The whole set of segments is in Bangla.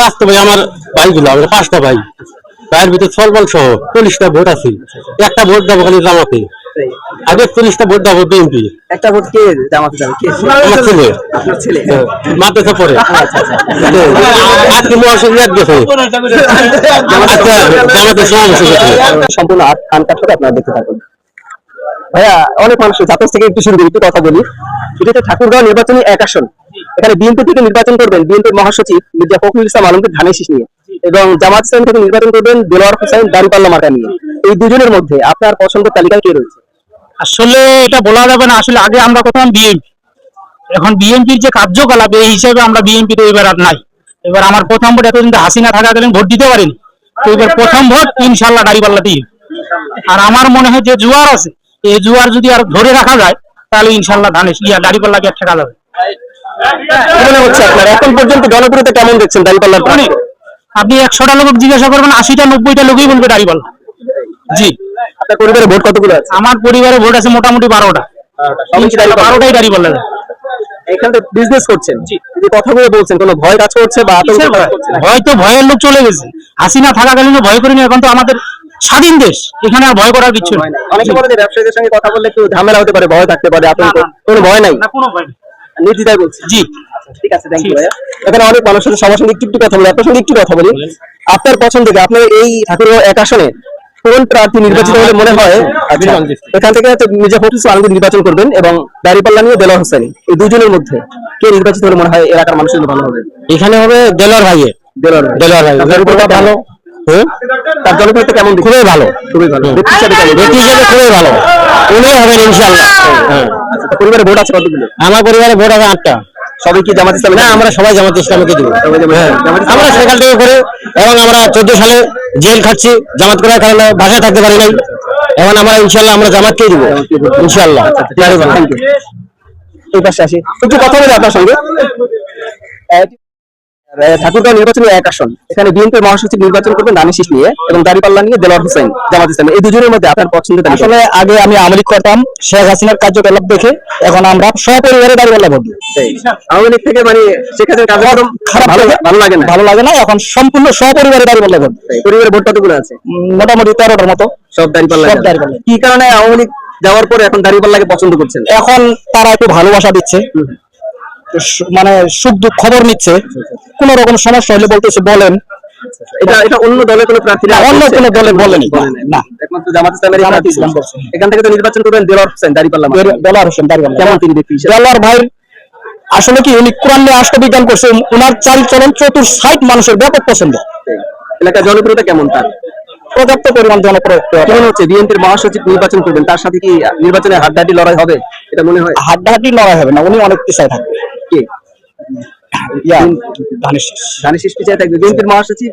চারটে ভাই আমার ভাইগুলো আমরা পাঁচটা ভাই। ভাইয়ের ভিতরে সলবল সহ চল্লিশটা ভোট আছে। একটা ভোট দেবো খালি জামাতে। আগে চল্লিশটা ভোট দেবো বিএনপি। একটা ভোট কে জামাতে যাবে কে? আমার ছেলে। আপনার ছেলে। মাদ্রাসা পড়ে। আজকে মহাসিন ইয়াদ গেছে। আচ্ছা, জামাতের সমাবেশ সম্পূর্ণ আপনারা দেখতে থাকুন। ভাইয়া, অনেক মানুষ জাতক থেকে একটু শুরু একটু কথা বলি। এটা ঠাকুরগাঁও নির্বাচনী এক আসন, এখানে বিএনপি থেকে নির্বাচন করবেন বিএনপির মহাসচিব মির্জা ফখরুল ইসলাম আলমগীর ধানের শীষ নিয়ে এবং জামাত ইসলাম থেকে নির্বাচন করবেন দেলোয়ার হোসেন দাঁড়িপাল্লা মার্কা নিয়ে। এই দুজনের মধ্যে আপনার পছন্দের তালিকায় কে রয়েছে? আসলে এটা বলা যাবে না, আসলে আগে আমরা করতাম বিএনপি। এখন বিএনপির যে কার্যকলাপ, এই হিসেবে আমরা বিএনপি তো এবার আর নাই। এবার আমার প্রথম ভোট এতদিন হাসিনা থাকাকালীন ভোট দিতে পারিনি। তো এবার প্রথম ভোট ইনশাল্লাহ দাঁড়িপাল্লা দিয়ে আর আমার মনে হয় যে জুয়ার আছে এই জুয়ার যদি আর ধরে রাখা যায় তাহলে ইনশাল্লাহ ধানে ইয়া দাঁড়িপাল্লাকে ঠেকা যাবে। মনে হচ্ছে আপনার? এখন পর্যন্ত জনপ্রিয়তা কেমন দেখছেন দাঁড়িপাল্লার অনেক আপনি একশোটা লোক জিজ্ঞাসা করবেন আশিটা নব্বইটা লোকই বলবে দাঁড়িপাল্লা জি। আপনার পরিবারে ভোট কতগুলো আছে? আমার পরিবারে ভোট আছে মোটামুটি বারোটা। দাঁড়িপাল্লা? বারোটাই দাঁড়িপাল্লা এখানে বিজনেস করছেন? যে কথাগুলো বলছেন কোনো ভয় কাজ করছে বা? ভয়? তো ভয়ের লোক চলে গেছে। হাসিনা থাকাকালীন ভয় করিনি এখন তো আমাদের স্বাধীন দেশ এখানে আর ভয় করার কিছু অনেকে বলে যে ব্যবসায়ীদের সঙ্গে কথা বললে একটু ঝামেলা হতে পারে ভয় থাকতে পারে না। কোনো ভয় নাই? না কোনো ভয় নেই। নির্দ্বিধায় বলছি? জি। ঠিক আছে থ্যাংক ইউ ভাইয়া। এখানে অনেক মানুষের সাথে সবার সঙ্গে একটু একটু কথা বলি আপনার সঙ্গে একটু কথা বলি। আপনার পছন্দ কি? আপনার এই ঠাকুরগাঁও এক আসনে কোন প্রার্থী নির্বাচিত হলে মনে হয় আচ্ছা, এখান থেকে হচ্ছে মির্জা ফখরুল আলমগীর নির্বাচন করবেন এবং দাঁড়িপাল্লা নিয়ে দেলোয়ার হোসেন এই দুজনের মধ্যে কে নির্বাচিত হলে মনে হয় এলাকার মানুষের ভালো হবে? এখানে হবে দেলোয়ার ভাইয়ে। দেলোয়ার ভাই। দেলোয়ার ভাই। ভালো? হ্যাঁ তার জনপ্রিয়তা কেমন? খুবই ভালো খুবই ভালো। ব্যক্তি হিসাবে কেমন? ব্যক্তি হিসেবে খুবই ভালো। উনিও হবেন ইনশাল্লাহ। হ্যাঁ। আচ্ছা, পরিবারে ভোট আছে কতগুলো? আমার পরিবারে ভোট আছে আটটা। সবাই কি জামাত ইসলামী না আমরা সবাই জামাত ইসলামকে দিব। হ্যাঁ আমরা সেখান থেকে করে এবং আমরা চোদ্দ সালে জেল খাচ্ছি জামাত করার কারণে বাসায় থাকতে পারি নাই। এখন আমরা ইনশাল্লাহ আমরা জামাতকেই দিব ইনশাল্লাহ. এই পাশে আসি। একটু কথা বলি আপনার সঙ্গে। ঠাকুরগাঁও নির্বাচনী এক আসন। এখানে বিএনপির মহাসচিব নির্বাচন করবেন দানিশ নিয়ে এবং দাঁড়িপাল্লা নিয়ে দেলোয়ার হোসেন জামাত ইসলামী। এই দুজনের মধ্যে আপনার পছন্দের তালিকা আসলে আগে আমি আমলিক করতাম শেখ হাসিনার কার্যকলাপ দেখে এখন আমরা সপরিবারে দাঁড়িপাল্লা ভোট। আওয়ামী লীগ থেকে মানে শেখ হাসিনার কার্যক্রম খারাপ ভালো ভালো লাগে না? ভালো লাগে না এখন সম্পূর্ণ সপরিবারে দাঁড়িপাল্লা ভোট। পরিবারের ভোট কতগুলো আছে? মোটামুটি তেরোটার মতো। সব দাঁড়িপাল্লা কি কারণে আওয়ামী লীগ যাওয়ার পরে এখন দাঁড়িপাল্লাকে পছন্দ করছেন? এখন তারা একটু ভালোবাসা দিচ্ছে। তো মানে সুখ দুঃখ খবর নিচ্ছে কোন রকম সমস্যা হলে বলতেছে বলেন এটা এটা অন্য দলের কোনো প্রার্থী না, অন্য কোনো দলে বলেনি। না। একমাত্র জামাত ইসলামের জামাত ইসলাম বলছে। বলছে। এখান থেকে তো নির্বাচন করবেন দেলোয়ার হোসেন দাঁড়িপাল্লা মার্কা। দেলার হোসেন দাঁড়িপাল্লা কেমন তিনি ব্যক্তি দেলার ভাই আসলে কি উনি কোরআন নিয়ে রাষ্ট্রবিজ্ঞান করছে উনার চালচলন চতুর সাইট মানুষের ব্যাপক পছন্দ এলাকার জনপ্রিয়তা কেমন তার পর্যাপ্ত পরিমাণ কেমন হচ্ছে। বিএনপির মহাসচিব নির্বাচন করবেন তার সাথে কি নির্বাচনে হাড্ডাহাড্ডি লড়াই হবে? এটা মনে হয়? হাড্ডাহাড্ডি লড়াই হবে না উনি অনেক পিছায় থাকবে। কে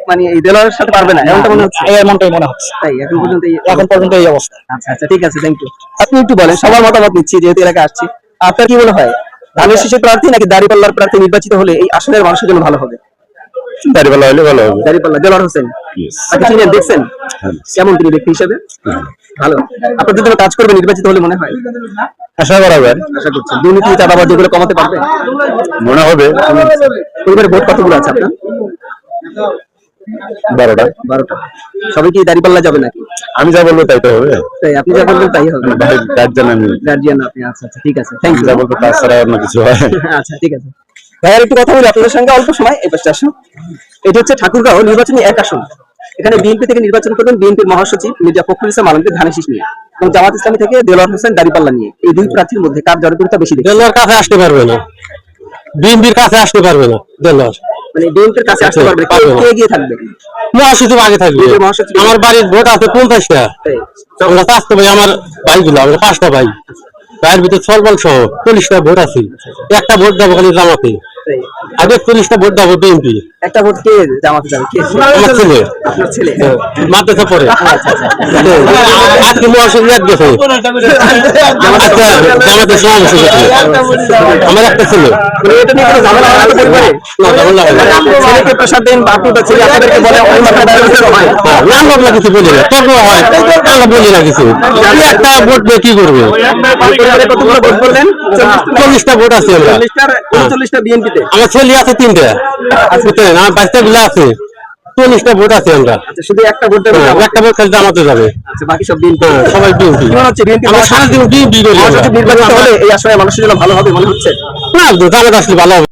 মানে এই সাথে পারবে না এমনটা মনে হচ্ছে? এমনটাই মনে হচ্ছে। তাই এখন পর্যন্ত এই- এখন পর্যন্ত এই অবস্থা। আচ্ছা আচ্ছা ঠিক আছে থ্যাংক ইউ আপনি একটু বলেন সবার মতামত নিচ্ছি যেহেতু এলাকা আসছি। আপনার কি মনে হয় ধানের শীষের প্রার্থী নাকি দাঁড়িপাল্লার প্রার্থী নির্বাচিত হলে এই আসনের মানুষের জন্য ভালো হবে? দাঁড়িপাল্লা হলে ভালো হবে। দাঁড়িপাল্লা দেলোয়ার হোসেন। দেখছেন? কেমন তিনি ব্যক্তি হিসেবে? ভালো। আপনাদের জন্য কাজ করবে নির্বাচিত হলে মনে হয়? আশা করা যায়। আশা করছেন দুর্নীতি চাঁদাবাদ যেগুলো কমাতে পারবে? মনে হবে। পরিবারে ভোট কতগুলো আছে আপনার? বারোটা। বারোটা। সবাই কি দাঁড়িপাল্লা যাবে নাকি? আমি যা বলব তাই তো হবে। তাই আপনি যা বলবেন তাই হবে। ভাই আমি। গার্জিয়ান আপনি আচ্ছা আচ্ছা ঠিক আছে। থ্যাংক ইউ যা বলব তাছাড়া অন্য কিছু হয়। আচ্ছা ঠিক আছে। ভাইয়ার একটু কথা বলি আপনাদের সঙ্গে অল্প সময়। এই পাশে আসুন। এটা হচ্ছে ঠাকুরগাঁও নির্বাচনী এক আসন। এখানে বিএনপি থেকে নির্বাচন করবেন বিএনপির মহাসচিব মির্জা ফখরুল ইসলাম আলমগীর ধানের শীষ নিয়ে এবং জামাত ইসলামী থেকে দেলোয়ার হোসেন দাঁড়িপাল্লা নিয়ে। এই দুই প্রার্থীর মধ্যে কার জনপ্রিয়তা বেশি দেলোয়ার কাছে আসতে পারবে না। বিএনপির কাছে আসতে পারবে না দেলোয়ার। মানে বিএনপির কাছে আসতে পারবে কে- এগিয়ে থাকবে? মহাসচিব আগে থাকবে। আমার বাড়ির ভোট আছে পঞ্চাশটা আমরা চারটে ভাই আমার ভাইগুলো আমরা পাঁচটা ভাই। ভাইয়ের ভিতরে সলবল সহ চল্লিশটা ভোট আছে। একটা ভোট দেবো খালি জামাতে। আগে চল্লিশটা ভোট দেবো বিএনপি একটা ভোট কে জামাতে যাবে কে? আমার ছেলে। আপনার ছেলে। মাদ্রাসা পড়ে। আজকে মহাসচিব ইয়াদ গেছে আচ্ছা সমাবেশ গেছে আমার একটা ছেলে। মানে এটা নিয়ে কোনো ঝামেলা হয় না পরিবারে? না, ঝামেলা হয় না। ছেলেকে প্রসাদ দেন বা আপনি ছেলে আপনাদেরকে বলে ওই মাথায় হয় না, আমরা কিছু বলি না। তবু হয় আমরা বলি না কিছু। একটা ভোট দিয়ে কি করবে? কতগুলো ভোট করলেন? চল্লিশটা ভোট আছে আমরা। চল্লিশটার বিএনপিতে। আমার ছেলে দলই আছে তিনটে। বুঝতে না পাঁচটা বিলা আছে। চল্লিশটা ভোট আছে আমরা। আচ্ছা, শুধু একটা ভোট হ্যাঁ, একটা ভোট খালি আমাদের যাবে। আচ্ছা বাকি সব বিএনপি হ্যাঁ, সবাই ডিউটি মনে আমরা সারা দিন করি আমরা। হলে এই আসলে মানুষের জন্য ভালো হবে মনে হচ্ছে? না জামাত আসলে ভালো হবে।